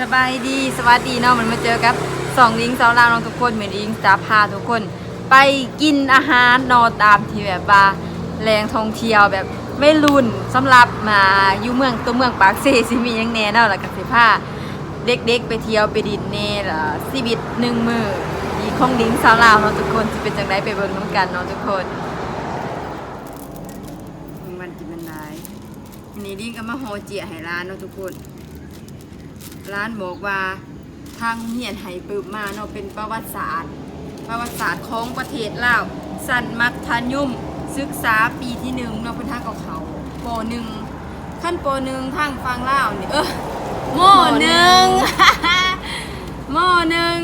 สบายดีสวัสดีเนาะมันมาเจอกับสองลิงสาวลาวน้องทุกคนเหมือนลิงจะพาทุกคน ไปกินอาหารนอนตามที่แบบว่าแหล่งท่องเที่ยวแบบไม่รุนสำหรับมาอยู่เมืองตัวเมืองปากเซสิมียังแน่เนาะแล้วก็สิพาเด็กๆไปเที่ยวไปดินเน่ละชีวิตหนึ่งมืออีของลิงสาวลาวเนาะทุกคนจะเป็นจังไดไปเบิ่งน้ำกันเนาะทุกคนมันกินมันได้อันนี้ลิงก็มาโฮเจียให้ร้านเนาะทุกคน ร้านบอกว่าทางเฮียนไหปึบมาเนาะเป็นประวัติศาสตร์ ประวัติศาสตร์ของประเทศลาวสันมัธยุมศึกษาปีที่หนึ่งเนาะเป็นทางกับเขาปหนึ่งขั้นปหนึ่งทางฟังลาวนี่เออโมหนึ่งโมหนึ่ง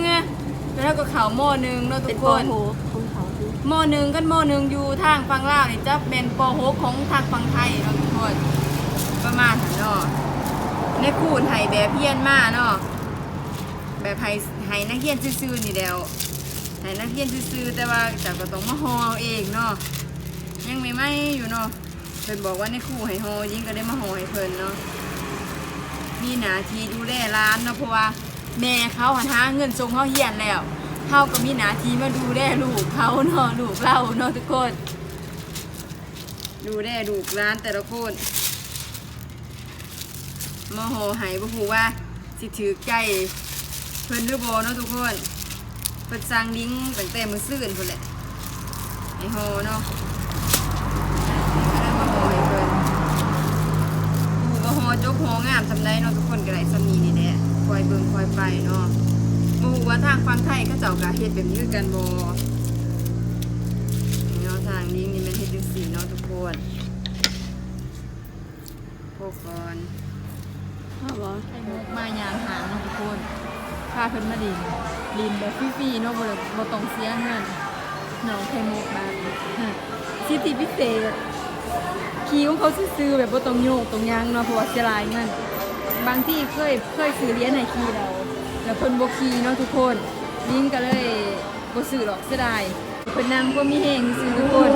แล้วก็เขาโมหนึ่งเนาะทุเป็กนคโปรนโหของเขาคือโมหนึ่งกันโมหนึ่งอยู่ทางฟังลาวนี่จะเป็นปหกของทางฟังไทยเนาะทุกคนประมาณนั้นเนาะ ในคูนไห้แบบเพี้ยนมาเนาะแบบไห้ไห้นักเรียนซื่อๆนี่แล้วไห้นักเรียนซื่อๆแต่ว่าจากก็ต้องมาฮอเอาเองเนาะยังไม่ไหมอยู่เนาะเพิ่นบอกว่าในครูให้ฮอยิ่งก็ได้มาฮอให้เพิ่นเนาะมีหนาทีดูแลร้านเนาะเพราะว่าแม่เขาหันหาเงินส่งเขาเฮียนแล้วเขาก็มีหนาทีมาดูแลลูกเขาเนาะลูกเราเนาะทุกคน ดูแลลูกร้านแต่ละคน มโหหายบ่ฮู้ว่า สิถือใจเพิ่นหรือบ่เนาะทุกคนเพิ่นสร้างลิงก์ตั้งแต่มื้อซื่นพุ่นแหละไอ้โหเนาะก็ได้มาโหให้เพิ่นฮู้ว่าโหจบโหงามซำใดเนาะทุกคนก็ได้ซำนี้นี่แหละคอยเบิ่งคอยไปเนาะบฮูว่าทางฟังไทยเขาเจ้ากะเฮ็ดแบบนี้กันบ่เนาะทางนี้นี่มันเฮ็ดจังซี่เนาะทุกคนพวกก่อน มายางหางเนาะทุกคนพาเพิ่นมาดินดินแบบฟรีๆเนาะบ่ได้บ่ต้องเสียเงินน้องไข่มุกแบบสิทธิพิเศษขี่ของเขาซื้อแบบบ่ต้องโยกตรงยางเนาะเพราะว่าเสียลายเงินบางที่เคยเคยซื้อเหรียญให้ขี่เราแล้วเพิ่นบ่ขี่เนาะทุกคนลิงก็เลยบ่ซื้อหรอกเสียดายเพิ่นนั่งบ่มีแฮงซื้อทุกคน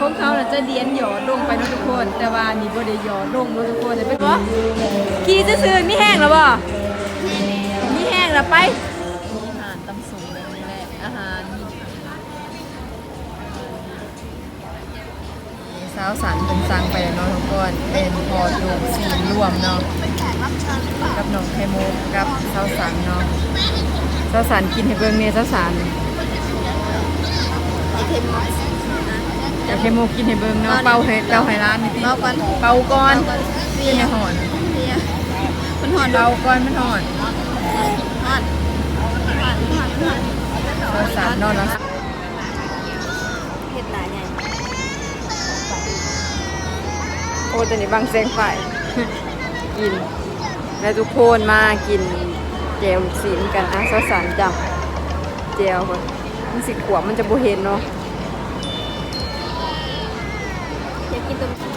ของเขาน่ะจะเดียนหยอดลงไปเนาะทุกคน แต่ว่านี่บ่ได้หยอดลงเนาะทุกคนแต่เป็นบ่ ซื่อๆมีแห้งแล้วบ่มีแห้งแล้วไป อาหารตำสูงแบบนี้แหละอาหารสาวสันเป็นสั่งไปแล้วเนาะทุกคนเป็นพอดูซีนรวมเนาะกับน้องไข่มุกกับสาวสันเนาะสาวสันกินให้เบิ่งเนี่ยสาวสันไอเทมมอสอยากไข่มุกกินให้เบิ่งเนาะเป่าให้เป่าให้ร้านนี่ติเบาก่อนเป่าก่อนเนีกินยให้หอนเนี่ย มันหอนเป่าก่อนมันหอนหอนหอนหอนหอนหอนสาวสันเนาะเนาะเห็ดหลายใหญ่โอ้แต่นี่บางแสงไฟกิน แล้วทุกคนมากินแจวลูกศิลกันอะสาวสันจับแจวก่อนมันสิขวบมันจะบ่เห็นเนาะอยากกินตัว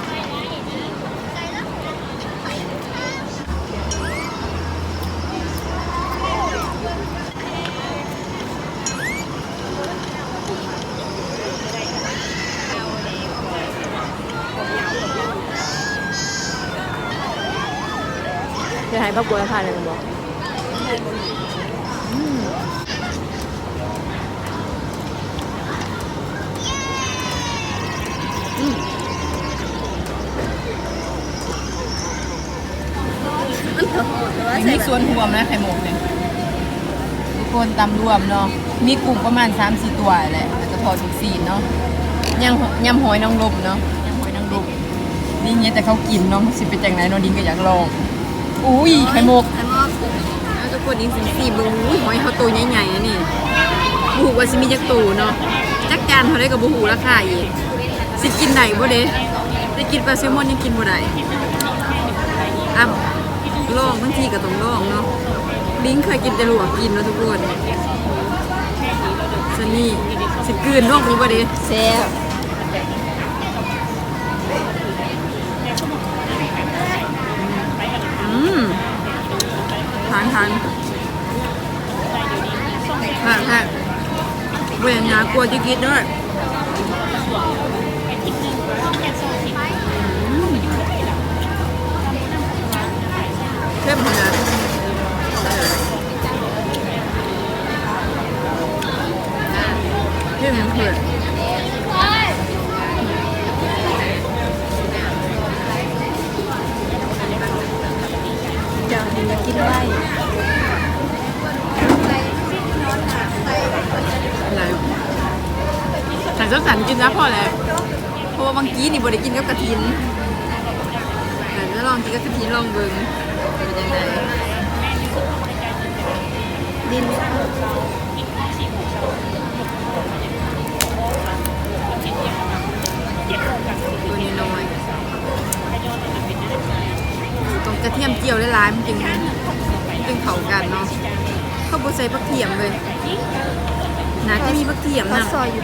จะให้พ่อบัวทานเลยมันบอกอืมมันเถอะหอนแต่ว่ามีใส่ส่วนรวมนะไข่มุกเนี่ยทุกคนตำรวมเนาะ มีกลุ่มประมาณ3 4ตัวแหละแล้วก็ทอดทุกสีเนาะยำยำหอยนางรมเนาะยำหอยนางรมดิ้งเนี่ยแต่เขากินเนาะสิเป็นจังไหนเนาะดิ้งก็อยากลอง อุ้ยไข่มุกไข่มอสแล้วทุกคนนี่สิสีเบึงอุ้ยหอยเขาตัวใหญ่ๆนะนี่บูหูว่าสิมีจักตูเนาะจักจานเขาได้กับบูหูราคาอีกสิกินได้บ่เด้ได้กินปลาแซลมอนยังกินบ่ได้อะลองบางทีก็ต้องลองเนาะลิงเคยกินแต่ลวกกินเนาะทุกคนสนี่สิกลืนลงนี่บ่เด้แซ่บ อืมทานทานทานทานเวียนนากลัวจะกินด้วย แต่เจ้าสันกินนะพอแล้วเพราะว่าบางกี้นี่บ่ได้กินกับกระถินแต่จะลองกินกับกระถินลองเบิ่งเป็นยังไงดินตัวนี้น้อยตรงกระเทียมเจียวหลายมันจึงจึงเข้ากันเนาะเขาบ่ใส่ผักเทียมเลยน่าจะมีผักเทียมนะซอยอยู่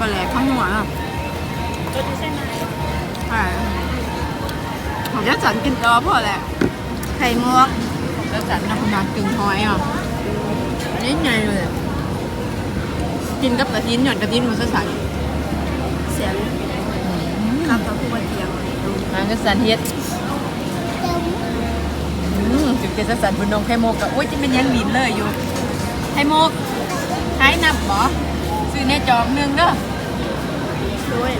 ปลาแหลกข้าวหัวเนาะใช่ของยัดสันกินต่อพอแหละไข่งวกยัดสันนะคุณนักกึ่งหอยอะอันนี้ไงเลยกินกับกระทินหย่อนกระทินมันจะสันเสียงข้าวกับผู้ว่าเทียมมันจะสันเฮ็ดอืมถึงจะสันบนนมไข่โมกกับอุ้ยจะเป็นยังหลินเลยอยู่ไข่โมกขายนับบ่ซื้อในจอกหนึงเด้อ ด้วย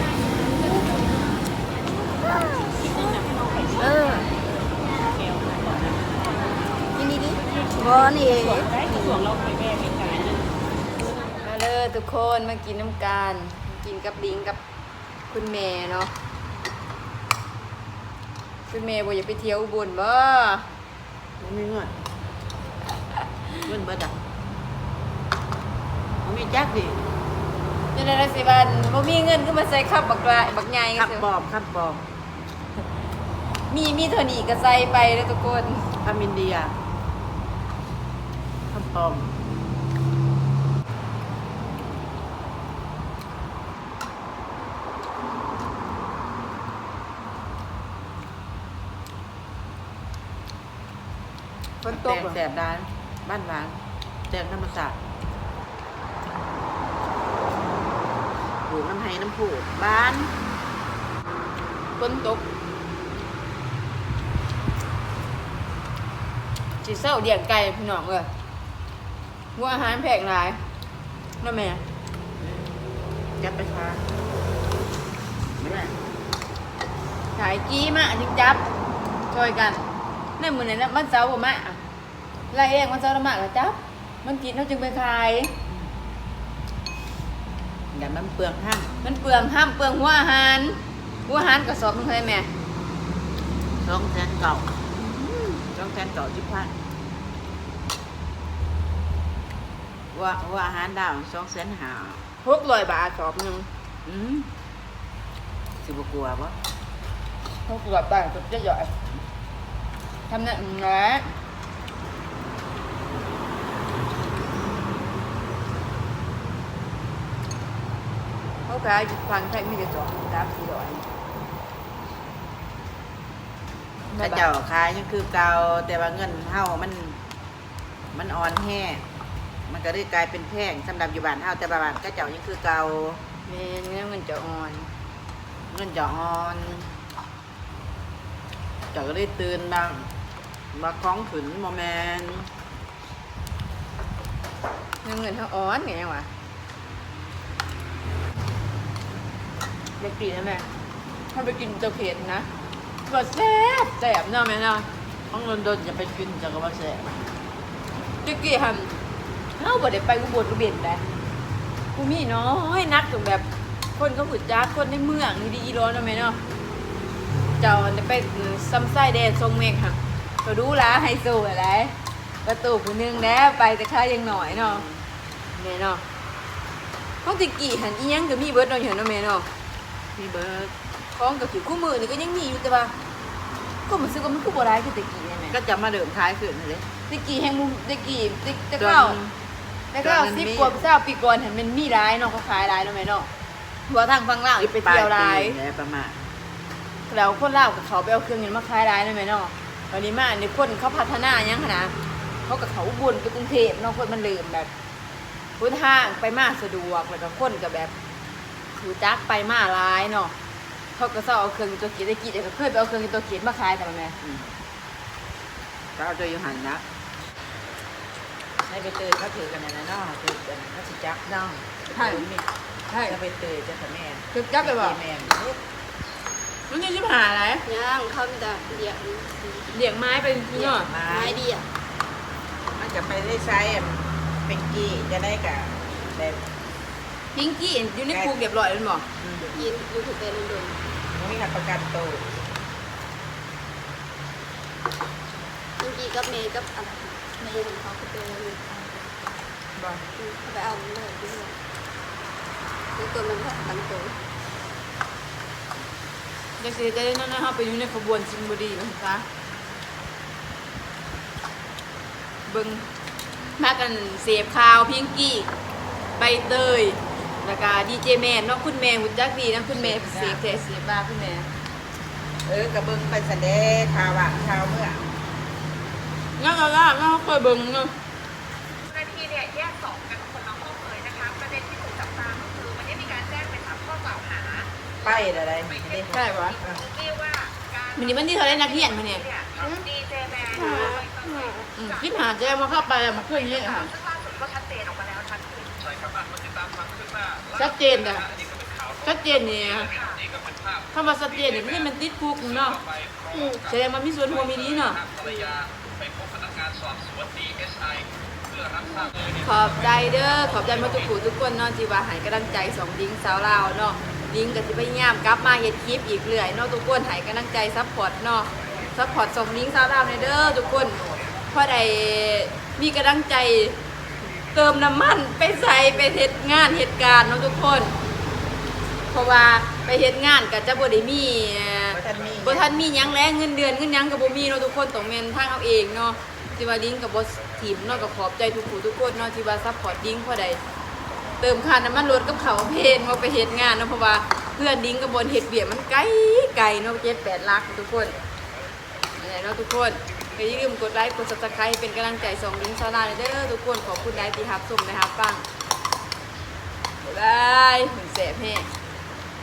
เออกินดีดิบัวนี่มาเลยทุกคนมากินน้ำกันกินกับลิงกับคุณแม่เนาะคุณแม่บอกอยากไปเที่ยวอุบลบ่มันมีเงินเงินเบิดอะมันมีจักดิ นี่นะสิบันบ่มีเงินก็มาใส่ขับบักลายบักใหญ่ขับก็บอบขับบอบมีมีเท่านี้ก็ใส่ไปแล้วทุกคนทำอินเดียขับปอมฝนตแตกงเหรอแสบด้านบ้านหวานแตงธรรมศาสตร์ ปลูกน้ำไห้น้ำผูบ้านฝนตกสิเศร้าเลี้ยงไก่พี่น้องเอ้ยหัวอาหารแพงหลายนั่นแม่จับไปค้าไม่ได้ขายกี้มาจึงจับช่วยกันในมือนั้นนะมันเจ้าบ่มาไล่เองมันเจ้าละมาก็จับ มันกินเขาจึงไปขาย อย่ามันเปลืองห้างมันเปลืองห้ามเปลืองหัวอาหารหัวอาหารกระสอบนึงเลยแม่สองแสนเก่าสองแสนเก่าที่พันว่าว่าอาหารดาวสองแสนหาหกร้อยบาทสอบหนึ่งอืมสิบกลัวปะหกร้อยบาทจะย่อยทำนั่นแหล ขาขายฟังแค่ไม่ได้จอดรับสี่ร้อยถ้าเจ้าขายยังคือเก่าแต่ว่าเงินเฮามัน มันอ่อนแห้มันก็เลยกลายเป็นแพงสำหรับอยู่บ้านเฮาแต่บ้านก็เจ้ายังคือเก่าเมนเงินมันจะอ่อน เงินจะอ่อนเจ้าก็เลยตื่นบ้างมาคล้องขืนโมแมนเงินเงินเขาอ่อนไงวะ เด็กปีนะแม่ถ้าไปกินเจ้าเขตนะก็แซ่บแซ่บเนาะแม่เนาะของนนดนจะไปกินเจากัว่าแสบตะกี้หันเฮาบ่ได้ไปอุบลอุเบนได้กูมีน้อยนักถึงแบบคนเขาขุดจักคนในเมืองีดีร้อนเนาะแม่เนาะเจ้าได้ไปซ้ำไส้แดนทรงเมฆค่ะก็ดูละไฮโซอะไรประตูผู้นึงแล้วไปแต่ค่ายังหน่อยเนาะแม่เนาะของตะกี้หันอียังก็มีเบิดเนาะเห็นเนาะแม่เนาะ พี่เบิร์ดของก็คือคู่มือนี่ก็ยังมีอยู่แต่ว่าก็มันซื้อก็มันคือบ่ได้คือตะกี้เนี่ยแม่ก็จะมาเดิมท้ายขึ้นเลยตะกี้แห่งมุมตะกี้ตะตะจนเก้าตะเก้าจนมันสิบมีกว่าเจ้าปีก่อนเห็นมันมีร้ายเนาะเขาขายร้ายเนาะแม่เนาะหัวทางฝั่งลาวอีไปเที่ยวร้ายแล้วประมาณแล้วคนลาวกับเขาไปเอาเครื่องเงินมาขายร้ายเนาะแม่เนาะวันนี้มาในคนเขาพัฒนาหยังขนาดเขากับเขาอุบุญไปกรุงเทพเนาะคนมันลืมแบบพื้นทางไปมาสะดวกแล้วก็คนกับแบบ คือจักไปมาร้ายเนาะเขาก็เศร้าเอาเครื่องตัวเกียรตะกี้แต่ก็เคยไปเอาเครื่องตัวเกียรมาขายแต่ว่าแม่อืมก็เอาตัวอยู่หันนะให้ไปเตยเขาถือกันนะเนาะถือกันเขาสิจักเนาะใช่ใช่ถ้าไปเตยจะทำแม่คือจักไปบอกแม่มันยังชิบหาอะไรย่างเขามีแต่เดียวเลี้ยงไม้เป็นเนาะไม้ไม้เดียวมันจะไปได้ใช้เป็นกี้จะได้กับแบบ พิงกี้อยู่ในคุกเรียบร้อยแล้วบอกอืมยินยูทูบเป็นโดนมันมีหักประกันโตวเมื่อกี้กับเมย์กับอะไรในของเขาคือเป็นบอกเขาไปเอาเลยด้วยคือตัวมันแบบตั้งตัวจะเสียใจนั่นนะครับไปอยู่ในขบวนจิมบุรีนะคะเบิ้งมากันเสพข่าวพิงกี้ใบเตย แล้วก็ดีเจแมนเนาะคุณแม่หุ่นจักดีนะคุณแม่เสพแต่เสพบ้าคุณแม่เออกระเบิงไปแสดงข่าวว่างข่าวเมื่องั้นเราล่ะเราเคยเบิ้งเนาะเจ้าหน้าที่เนี่ยแยกสอบกันคนละห้องเลยนะคะ ประเด็นที่ถูกจับตาก็คือวันนี้มีการแจ้งเป็นสามข้อกล่าวหาไปอะไรไม่ได้ใช่ปะที่ว่าการมันนี่มันที่เขาได้นักเรียนมาเนี่ยเนี่ยดีเจแมนอืมที่หาแจ้งมาเข้าไปอะมาเคยเยอะค่ะซึ่งล่าสุดก็ชัดเจนออกมาแล้ว ชัดเจนนอะชัดเจนเนี่ยถ้ามาชัดเจนเนี่ยไม่ใช่มันติดคุกเนาะแสดงมันมีส่วนหัวมีนี้เนาะขอบใจเด้อขอบใจมาทุกผู้ทุกคนเนาะที่ว่าหายกำลังใจสองลิงสาวลาวเนาะลิงกับที่พยายามกลับมาเฮ็ดคลิปอีกเรื่อยเนาะทุกคนใหายกำลังใจซัพพอร์ตเนาะซัพพอร์ตสองลิงสาวลาวในเด้อทุกคนเพราะได้มีกำลังใจ เติมน้ำมันไปใส่ไปเฮ็ดงานเหตุการณ์เนาะทุกคน เพราะว่าไปเฮ็ดงานก็จะบ่ได้มีเอ่อบ่ทันมีบ่ทันมีหยังแลเงินเดือนเงินหยังก็บ่มีเนาะทุกคนต้องแม่นทางเอาเองเนาะที่ว่าลิงก์กับบ่ทีมเนาะก็ขอบใจทุกผู้ทุกคนเนาะที่ว่าซัพพอร์ตลิงก์พอได้เติมค่าน้ำมันรถกับเขาวเพนว่าไปเฮ็ดงานเนาะเพราะว่าเพื่อนลิงก์กับบนเฮ็ดเบียกมันไกลไกลเนาะ7 8ลักทุกคนนั่นแหละเนาะทุกคน ก็อย่าลืมกดไลค์กดซับสไครต์เป็นกำลังใจส่งลิงก์ซาลาเด้อทุกคนขอบคุณได้ที่รับชมนะครับฟังบ๊ายบายหุ่นแสบแห้ง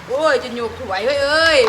โอ้ยจะหยุกถวยเฮ้ยเอ้ย